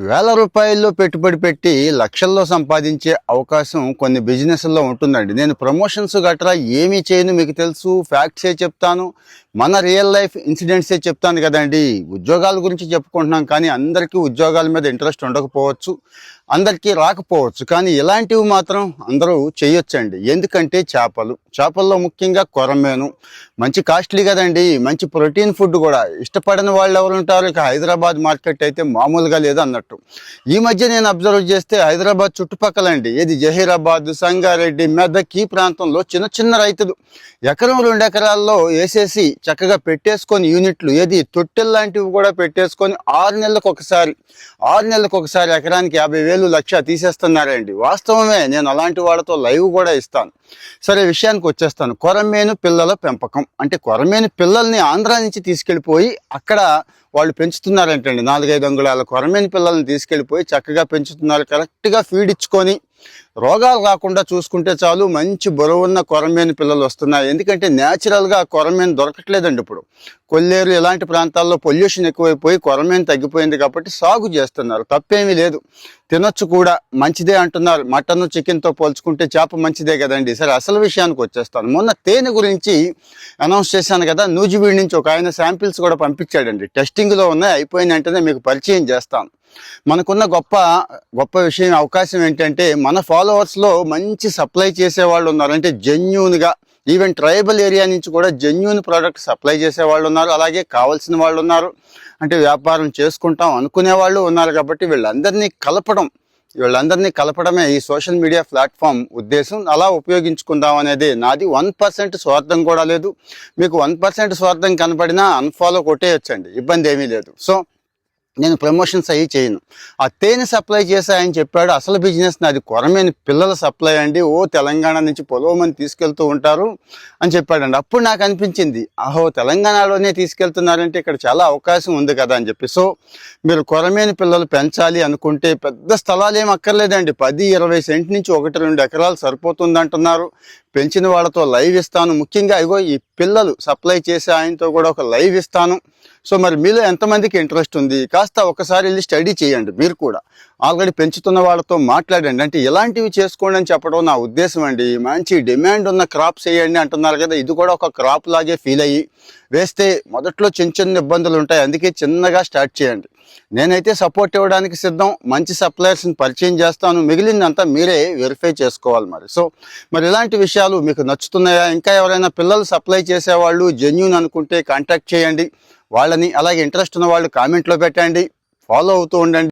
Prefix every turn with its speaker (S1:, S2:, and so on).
S1: వేల రూపాయల్లో పెట్టుబడి పెట్టి లక్షల్లో సంపాదించే అవకాశం కొన్ని బిజినెస్లో ఉంటుందండి. నేను ప్రమోషన్స్ గట్రా ఏమీ చేయను మీకు తెలుసు ఫ్యాక్ట్సే చెప్తాను. మన రియల్ లైఫ్ ఇన్సిడెంట్సే చెప్తాను కదండి. ఉద్యోగాల గురించి చెప్పుకుంటున్నాం కానీ అందరికీ ఉద్యోగాల మీద ఇంట్రెస్ట్ ఉండకపోవచ్చు అందరికీ రాకపోవచ్చు. కానీ ఇలాంటివి మాత్రం అందరూ చేయొచ్చండి. ఎందుకంటే చేపలు చేపల్లో ముఖ్యంగా కొరమేను. మంచి కాస్ట్లీ కదండి. మంచి ప్రోటీన్ ఫుడ్ కూడా. ఇష్టపడని వాళ్ళు ఎవరు ఉంటారు? ఇక హైదరాబాద్ మార్కెట్ అయితే మామూలుగా లేదు అన్నట్టు. ఈ మధ్య నేను అబ్జర్వ్ చేస్తే హైదరాబాద్ చుట్టుపక్కలండి. ఏది జహీరాబాద్ సంగారెడ్డి మెదక్ ఈ ప్రాంతంలో చిన్న చిన్న రైతులు ఎకరం రెండు ఎకరాల్లో వేసేసి చక్కగా పెట్టేసుకొని యూనిట్లు ఏది తొట్టెలు లాంటివి కూడా పెట్టేసుకొని ఆరు నెలలకు ఒకసారి ఆరు నెలలకు ఒకసారి ఎకరానికి యాభై వేలు లక్ష తీసేస్తున్నారండి. వాస్తవమే నేను అలాంటి వాళ్ళతో లైవ్ కూడా ఇస్తాను. సరే విషయానికి వచ్చేస్తాను. కొరమేను పిల్లల పెంపకం. అంటే కొరమేను పిల్లల్ని ఆంధ్రా నుంచి తీసుకెళ్ళిపోయి అక్కడ వాళ్ళు పెంచుతున్నారంటండి. నాలుగైదు అంగుళాల కొరమేను పిల్లల్ని తీసుకెళ్ళిపోయి చక్కగా పెంచుతున్నారు. కరెక్ట్గా ఫీడ్ ఇచ్చుకొని రోగాలు రాకుండా చూసుకుంటే చాలు మంచి బరువున్న కొరమేను పిల్లలు వస్తున్నాయి. ఎందుకంటే న్యాచురల్గా కొరమేను దొరకట్లేదండి ఇప్పుడు. కొల్లేరు ఇలాంటి ప్రాంతాల్లో పొల్యూషన్ ఎక్కువైపోయి కొరమేను తగ్గిపోయింది కాబట్టి సాగు చేస్తున్నారు. తప్పేమీ లేదు. తినొచ్చు కూడా. మంచిదే అంటున్నారు. మటన్ చికెన్తో పోల్చుకుంటే చేప మంచిదే కదండి. సరే అసలు విషయానికి వచ్చేస్తాను. మొన్న తేనె గురించి అనౌన్స్ చేశాను కదా నూజివీడి నుంచి ఒక ఆయన శాంపిల్స్ కూడా పంపించాడండి. టెస్టింగ్లో ఉన్నాయి. అయిపోయిన వెంటనే మీకు పరిచయం చేస్తాను. మనకున్న గొప్ప గొప్ప విషయం అవకాశం ఏంటంటే మన ఫాలోవర్స్లో మంచి సప్లై చేసే వాళ్ళు ఉన్నారు. అంటే జెన్యున్గా ఈవెన్ ట్రైబల్ ఏరియా నుంచి కూడా జెన్యున్ ప్రోడక్ట్ సప్లై చేసే వాళ్ళు ఉన్నారు. అలాగే కావాల్సిన వాళ్ళు ఉన్నారు. అంటే వ్యాపారం చేసుకుంటాం అనుకునే వాళ్ళు ఉన్నారు కాబట్టి వీళ్ళందరినీ కలపడం వీళ్ళందరినీ కలపడమే ఈ సోషల్ మీడియా ప్లాట్ఫామ్ ఉద్దేశం. అలా ఉపయోగించుకుందాం అనేది నాది వన్ పర్సెంట్ స్వార్థం కూడా లేదు. మీకు వన్ పర్సెంట్ స్వార్థం కనపడినా అన్ఫాలో కొట్టేయచ్చండి. ఇబ్బంది ఏమీ లేదు. సో నేను ప్రమోషన్స్ అయ్యి చేయను. ఆ తేనె సప్లై చేశాయని చెప్పాడు అసలు బిజినెస్ నాది కొరమైన పిల్లల సప్లై అండి. ఓ తెలంగాణ నుంచి పొలవమని తీసుకెళ్తూ ఉంటారు అని చెప్పాడండి. అప్పుడు నాకు అనిపించింది అహో తెలంగాణలోనే తీసుకెళ్తున్నారంటే ఇక్కడ చాలా అవకాశం ఉంది కదా అని చెప్పి. సో మీరు కొరమైన పిల్లలు పెంచాలి అనుకుంటే పెద్ద స్థలాలు ఏం అక్కర్లేదండి. పది ఇరవై సెంట్ నుంచి ఒకటి రెండు ఎకరాలు సరిపోతుంది అంటున్నారు పెంచిన వాళ్ళతో లైవ్ ఇస్తాను. ముఖ్యంగా ఇగో ఈ పిల్లలు సప్లై చేసే ఆయనతో కూడా ఒక లైవ్ ఇస్తాను. సో మరి మీలో ఎంతమందికి ఇంట్రెస్ట్ ఉంది? కాస్త ఒకసారి వెళ్ళి స్టడీ చేయండి మీరు కూడా. ఆల్రెడీ పెంచుతున్న వాళ్ళతో మాట్లాడండి. అంటే ఇలాంటివి చేసుకోండి అని చెప్పడం నా ఉద్దేశం అండి. మంచి డిమాండ్ ఉన్న క్రాప్స్ వేయండి అంటున్నారు కదా ఇది కూడా ఒక క్రాప్ లాగే ఫీల్ అయ్యి వేస్తే మొదట్లో చిన్న చిన్న ఇబ్బందులు ఉంటాయి. అందుకే చిన్నగా స్టార్ట్ చేయండి. నేనైతే సపోర్ట్ ఇవ్వడానికి సిద్ధం. మంచి సప్లయర్స్ని పరిచయం చేస్తాను. మిగిలిందంతా మీరే వెరిఫై చేసుకోవాలి మరి. సో మరి ఇలాంటి విషయాలు మీకు నచ్చుతున్నాయా? ఇంకా ఎవరైనా పిల్లలు సప్లై చేసేవాళ్ళు జెన్యున్ అనుకుంటే కాంటాక్ట్ చేయండి. వాళ్ళని అలాగే ఇంట్రెస్ట్ ఉన్న వాళ్ళు కామెంట్లో పెట్టండి ఫాలో అవుతూ ఉండండి.